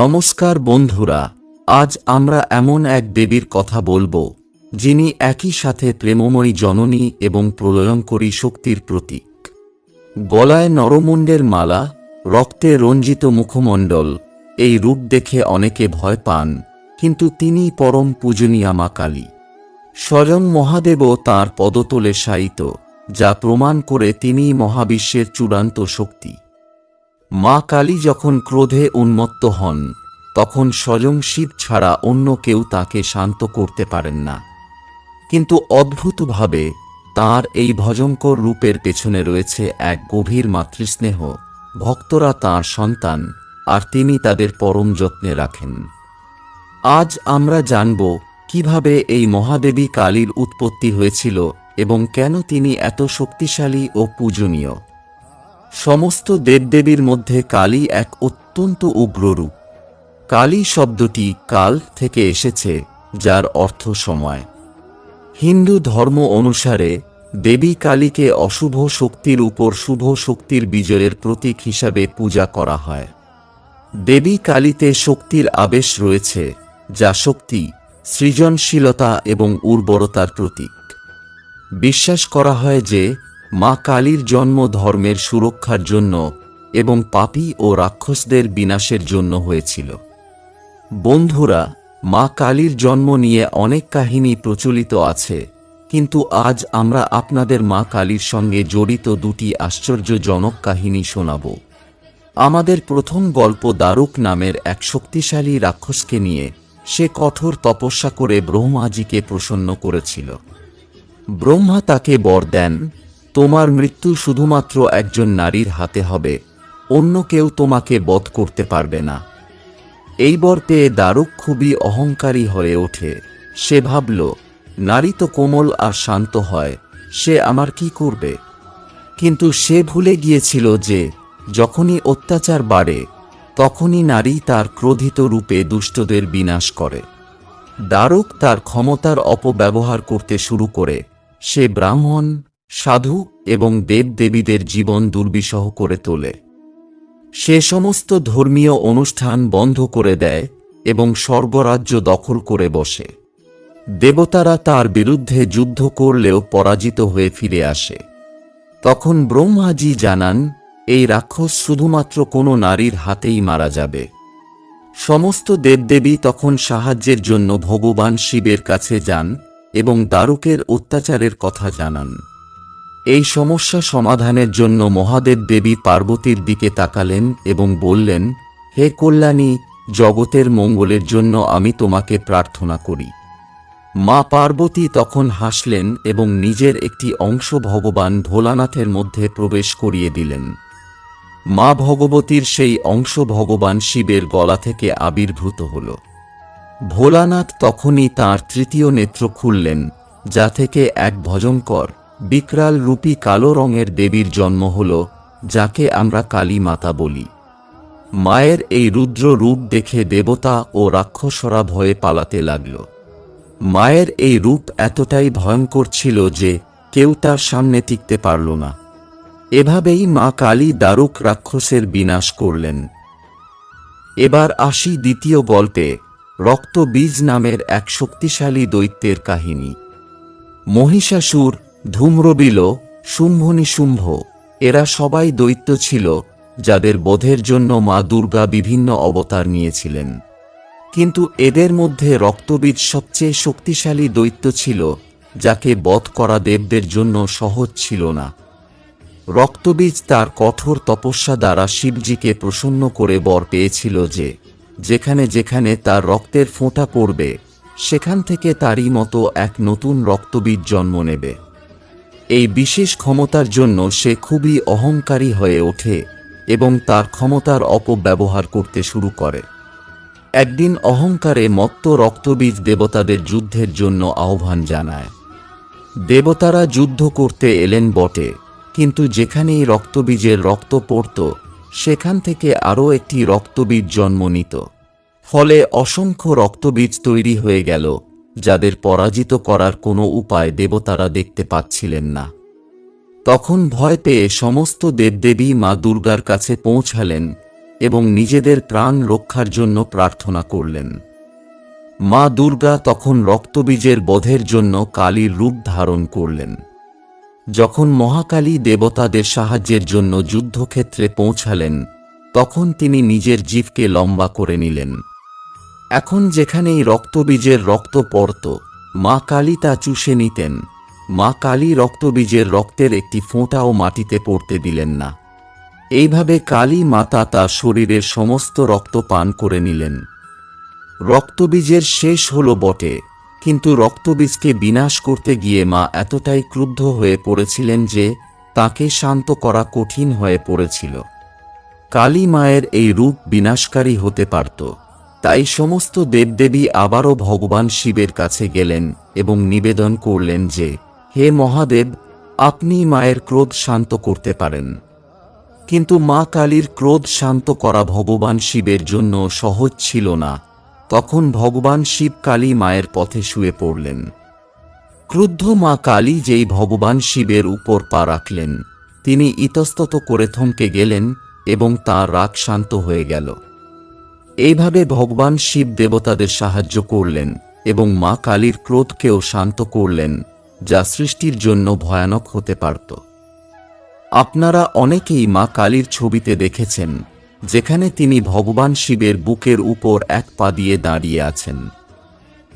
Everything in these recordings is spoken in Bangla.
নমস্কার বন্ধুরা, আজ আমরা এমন এক দেবীর কথা বলব, যিনি একই সাথে প্রেমময়ী জননী এবং প্রলয়ঙ্করী শক্তির প্রতীক। গলায় নরমুণ্ডের মালা, রক্তে রঞ্জিত মুখমণ্ডল, এই রূপ দেখে অনেকে ভয় পান, কিন্তু তিনি পরম পূজনীয়া মা কালী। স্বয়ং মহাদেবও তাঁর পদতলে শায়িত, যা প্রমাণ করে তিনি মহাবিশ্বের চূড়ান্ত শক্তি। মা কালী যখন ক্রোধে উন্মত্ত হন, তখন স্বয়ং শিব ছাড়া অন্য কেউ তাকে শান্ত করতে পারেন না। কিন্তু অদ্ভুতভাবে তার এই ভজঙ্কর রূপের পেছনে রয়েছে এক গভীর মাতৃস্নেহ। ভক্তরা তাঁর সন্তান আর তিনি তাদের পরম যত্নে রাখেন। আজ আমরা জানব কীভাবে এই মহাদেবী কালীর উৎপত্তি হয়েছিল এবং কেন তিনি এত শক্তিশালী ও পূজনীয়। সমস্ত দেবদেবীর মধ্যে কালী এক অত্যন্ত উগ্র রূপ। কালী শব্দটি কাল থেকে এসেছে, যার অর্থ সময়। হিন্দু ধর্ম অনুসারে দেবী কালীকে অশুভ শক্তির উপর শুভ শক্তির বিজয়ের প্রতীক হিসাবে পূজা করা হয়। দেবী কালীতে শক্তির আবেশ রয়েছে, যা শক্তি, সৃজনশীলতা এবং উর্বরতার প্রতীক। বিশ্বাস করা হয় যে মা কালীর জন্ম ধর্মের সুরক্ষার জন্য এবং পাপী ও রাক্ষসদের বিনাশের জন্য হয়েছিল। বন্ধুরা, মা কালীর জন্ম নিয়ে অনেক কাহিনী প্রচলিত আছে, কিন্তু আজ আমরা আপনাদের মা কালীর সঙ্গে জড়িত দুটি আশ্চর্যজনক কাহিনী শোনাব। আমাদের প্রথম গল্প দারুক নামের এক শক্তিশালী রাক্ষসকে নিয়ে সে কঠোর তপস্যা করে ব্রহ্মাজিকে প্রসন্ন করেছিল। ব্রহ্মা তাকে বর দেন তোমার মৃত্যু শুধুমাত্র একজন নারীর হাতে হবে, অন্য কেউ তোমাকে বধ করতে পারবে না। এই বর পেয়ে দারুক খুবই অহংকারী হয়ে ওঠে। সে ভাবল, নারী তো কোমল আর শান্ত হয়, সে আমার কি করবে? কিন্তু সে ভুলে গিয়েছিল যে, যখনই অত্যাচার বাড়ে, তখনই নারী তার ক্রোধিত রূপে দুষ্টদের বিনাশ করে। দারুক তার ক্ষমতার অপব্যবহার করতে শুরু করে। সে ব্রাহ্মণ সাধু এবং দেবদেবীদের জীবন দুর্বিষহ করে তোলে। সে সমস্ত ধর্মীয় অনুষ্ঠান বন্ধ করে দেয় এবং স্বর্গরাজ্য দখল করে বসে। দেবতারা তার বিরুদ্ধে যুদ্ধ করলেও পরাজিত হয়ে ফিরে আসে। তখন ব্রহ্মাজি জানান, এই রাক্ষস শুধুমাত্র কোনো নারীর হাতেই মারা যাবে। সমস্ত দেবদেবী তখন সাহায্যের জন্য ভগবান শিবের কাছে যান এবং দারুকের অত্যাচারের কথা জানান। এই সমস্যা সমাধানের জন্য মহাদেব দেবী পার্বতীর দিকে তাকালেন এবং বললেন, হে কল্যাণী, জগতের মঙ্গলের জন্য আমি তোমাকে প্রার্থনা করি। মা পার্বতী তখন হাসলেন এবং নিজের একটি অংশ ভগবান ভোলানাথের মধ্যে প্রবেশ করিয়ে দিলেন। মা ভগবতীর সেই অংশ ভগবান শিবের গলা থেকে আবির্ভূত হল। ভোলানাথ তখনই তার তৃতীয় নেত্র খুললেন, যা থেকে এক ভজঙ্কর বিকরাল রূপী কালো রঙের দেবীর জন্ম হল, যাকে আমরা কালী মাতা বলি। মায়ের এই রুদ্র রূপ দেখে দেবতা ও রাক্ষসরা ভয়ে পালাতে লাগল। মায়ের এই রূপ এতটাই ভয়ঙ্কর ছিল যে কেউ তার সামনে টিকতে পারল না। এভাবেই মা কালী দারুক রাক্ষসের বিনাশ করলেন। এবার আসি দ্বিতীয় গল্পে, রক্তবীজ নামের এক শক্তিশালী দৈত্যের কাহিনী। মহিষাসুর ধূম্রবিল শুম্ভনিশুম্ভ এরা সবাই দৈত্য ছিল, যাদের বোধের জন্য মা দুর্গা বিভিন্ন অবতার নিয়েছিলেন। কিন্তু এদের মধ্যে রক্তবীজ সবচেয়ে শক্তিশালী দৈত্য ছিল, যাকে বধ করা দেবদের জন্য সহজ ছিল না। রক্তবীজ তার কঠোর তপস্যা দ্বারা শিবজিকে প্রসন্ন করে বর পেয়েছিল যে, যেখানে যেখানে তার রক্তের ফোঁটা পড়বে, সেখান থেকে তারই মতো এক নতুন রক্তবীজ জন্ম নেবে। এই বিশেষ ক্ষমতার জন্য সে খুবই অহংকারী হয়ে ওঠে এবং তার ক্ষমতার অপব্যবহার করতে শুরু করে। একদিন অহংকারে মত্ত রক্তবীজ দেবতাদের যুদ্ধের জন্য আহ্বান জানায়। দেবতারা যুদ্ধ করতে এলেন বটে, কিন্তু যেখানেই রক্তবীজের রক্ত পড়ত, সেখান থেকে আরও একটি রক্তবীজ জন্ম নিত। ফলে অসংখ্য রক্তবীজ তৈরি হয়ে গেল যাদের পরাজিত করার কোনো উপায় দেবতারা দেখতে পাচ্ছিলেন না। তখন ভয় পেয়ে সমস্ত দেবদেবী মা দুর্গার কাছে পৌঁছালেন এবং নিজেদের প্রাণ রক্ষার জন্য প্রার্থনা করলেন। মা দুর্গা তখন রক্তবীজের বধের জন্য কালীর রূপ ধারণ করলেন। যখন মহাকালী দেবতাদের সাহায্যের জন্য যুদ্ধক্ষেত্রে পৌঁছালেন, তখন তিনি নিজের জীবকে লম্বা করে নিলেন। এখন যেখানেই রক্তবীজের রক্ত পড়ত, মা কালী তা চুষে নিতেন। মা কালী রক্তবীজের রক্তের একটি ফোঁটাও মাটিতে পড়তে দিলেন না। এইভাবে কালী মাতা তার শরীরের সমস্ত রক্ত পান করে নিলেন। রক্তবীজের শেষ হল বটে, কিন্তু রক্তবীজকে বিনাশ করতে গিয়ে মা এতটাই ক্রুদ্ধ হয়ে পড়েছিলেন যে, তাকে শান্ত করা কঠিন হয়ে পড়েছিল। কালী মায়ের এই রূপ বিনাশকারী হতে পারত। তাই সমস্ত দেবদেবী আবারও ভগবান শিবের কাছে গেলেন এবং নিবেদন করলেন যে, হে মহাদেব, আপনি মায়ের ক্রোধ শান্ত করতে পারেন। কিন্তু মা কালীর ক্রোধ শান্ত করা ভগবান শিবের জন্য সহজ ছিল না। তখন ভগবান শিব কালী মায়ের পথে শুয়ে পড়লেন। ক্রুদ্ধ মা কালী যেই ভগবান শিবের উপর পা রাখলেন, তিনি ইতস্তত করে থমকে গেলেন এবং তার রাগ শান্ত হয়ে গেল। এইভাবে ভগবান শিব দেবতাদের সাহায্য করলেন এবং মা কালীর ক্রোধকেও শান্ত করলেন, যা সৃষ্টির জন্য ভয়ানক হতে পারত। আপনারা অনেকেই মা কালীর ছবিতে দেখেছেন, যেখানে তিনি ভগবান শিবের বুকের উপর এক পা দিয়ে দাঁড়িয়ে আছেন।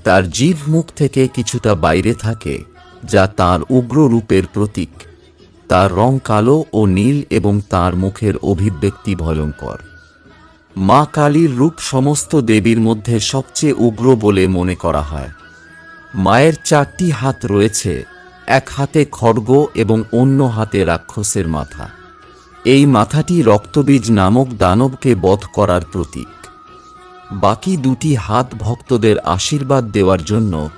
তার জিভ মুখ থেকে কিছুটা বাইরে থাকে, যা তার উগ্র রূপের প্রতীক। তার রং কালো ও নীল এবং তার মুখের অভিব্যক্তি ভয়ঙ্কর। মা কালীর রূপ সমস্ত দেবীর মধ্যে সবচেয়ে উগ্র বলে মনে করা হয়। মায়ের চারটি হাত রয়েছে, এক হাতে খড়গ এবং অন্য হাতে রাক্ষসের মাথা। এই মাথাটি রক্তবীজ নামক দানবকে বধ করার প্রতীক। বাকি দুটি হাত ভক্তদের আশীর্বাদ দেওয়ার জন্য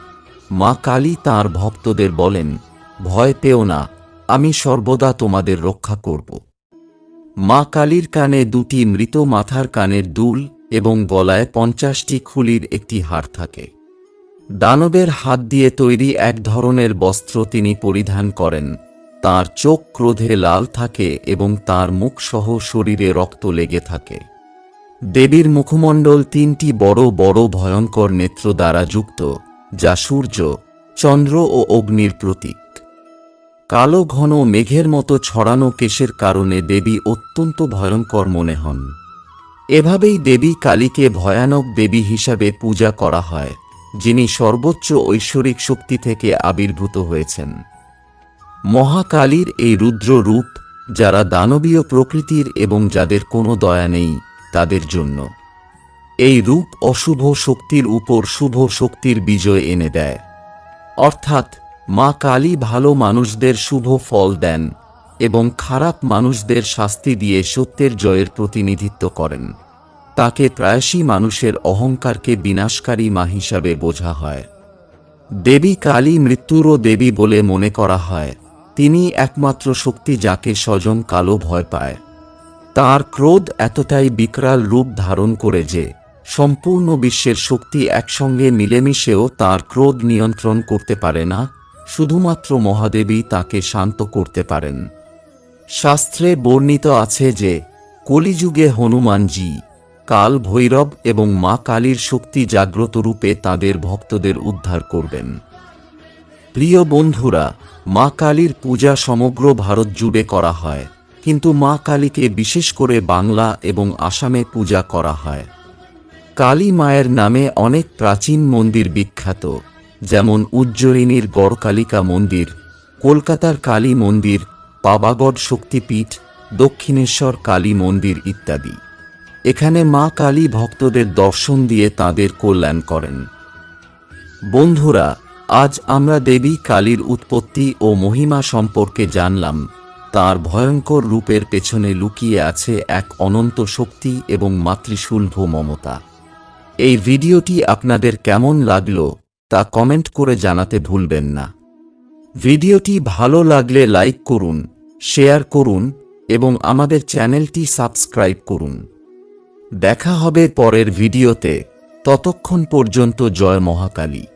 মা কালী তাঁর ভক্তদের বলেন, ভয় পেও না, আমি সর্বদা তোমাদের রক্ষা করব। মা কালীর কানে দুটি মৃত মাথার কানের দুল এবং গলায় পঞ্চাশটি খুলির একটি হার থাকে। দানবের হাত দিয়ে তৈরি এক ধরনের বস্ত্র তিনি পরিধান করেন। তার চোখ ক্রোধে লাল থাকে এবং তার মুখসহ শরীরে রক্ত লেগে থাকে। দেবীর মুখমণ্ডল তিনটি বড় বড় ভয়ঙ্কর নেত্র দ্বারা যুক্ত, যা সূর্য, চন্দ্র ও অগ্নির প্রতীক। কালো ঘন মেঘের মতো ছড়ানো কেশের কারণে দেবী অত্যন্ত ভয়ঙ্কর মনে হন। এভাবেই দেবী কালীকে ভয়ানক দেবী হিসাবে পূজা করা হয়, যিনি সর্বোচ্চ ঐশ্বরিক শক্তি থেকে আবির্ভূত হয়েছেন। মহাকালীর এই রুদ্র রূপ, যারা দানবীয় প্রকৃতির এবং যাদের কোনো দয়া নেই, তাদের জন্য। এই রূপ অশুভ শক্তির উপর শুভ শক্তির বিজয় এনে দেয়। অর্থাৎ মা কালী ভালো মানুষদের শুভ ফল দেন এবং খারাপ মানুষদের শাস্তি দিয়ে সত্যের জয়ের প্রতিনিধিত্ব করেন। তাকে প্রায়শই মানুষের অহংকারকে বিনাশকারী মা হিসাবে বোঝা হয়। দেবী কালী মৃত্যুরও দেবী বলে মনে করা হয়, তিনি একমাত্র শক্তি যাকে স্বজন কালো ভয় পায়। তার ক্রোধ এতটাই বিকরাল রূপ ধারণ করে যে, সম্পূর্ণ বিশ্বের শক্তি একসঙ্গে মিলেমিশেও তার ক্রোধ নিয়ন্ত্রণ করতে পারে না শুধুমাত্র মহাদেবী তাকে শান্ত করতে পারেন। শাস্ত্রে বর্ণিত আছে যে, কলিযুগে হনুমানজি, কাল ভৈরব এবং মা কালীর শক্তি জাগ্রত রূপে তাদের ভক্তদের উদ্ধার করবেন। প্রিয় বন্ধুরা, মা কালীর পূজা সমগ্র ভারত জুড়ে করা হয়, কিন্তু মা কালীকে বিশেষ করে বাংলা এবং আসামে পূজা করা হয়। কালী মায়ের নামে অনেক প্রাচীন মন্দির বিখ্যাত। যেমন উজ্জয়িনীর গড়কালিকা মন্দির, কলকাতার কালী মন্দির পাবাগড় শক্তিপীঠ, দক্ষিণেশ্বর কালী মন্দির ইত্যাদি। এখানে মা কালী ভক্তদের দর্শন দিয়ে তাদের কল্যাণ করেন। বন্ধুরা, আজ আমরা দেবী কালীর উৎপত্তি ও মহিমা সম্পর্কে জানলাম। তার ভয়ঙ্কর রূপের পেছনে লুকিয়ে আছে এক অনন্ত শক্তি এবং মাতৃসুলভ মমতা। এই ভিডিওটি আপনাদের কেমন লাগল তা কমেন্ট করে জানাতে ভুলবেন না। ভিডিওটি ভালো লাগলে লাইক করুন, শেয়ার করুন এবং আমাদের চ্যানেলটি সাবস্ক্রাইব করুন। দেখা হবে পরের ভিডিওতে। ততক্ষণ পর্যন্ত জয় মহাকালী।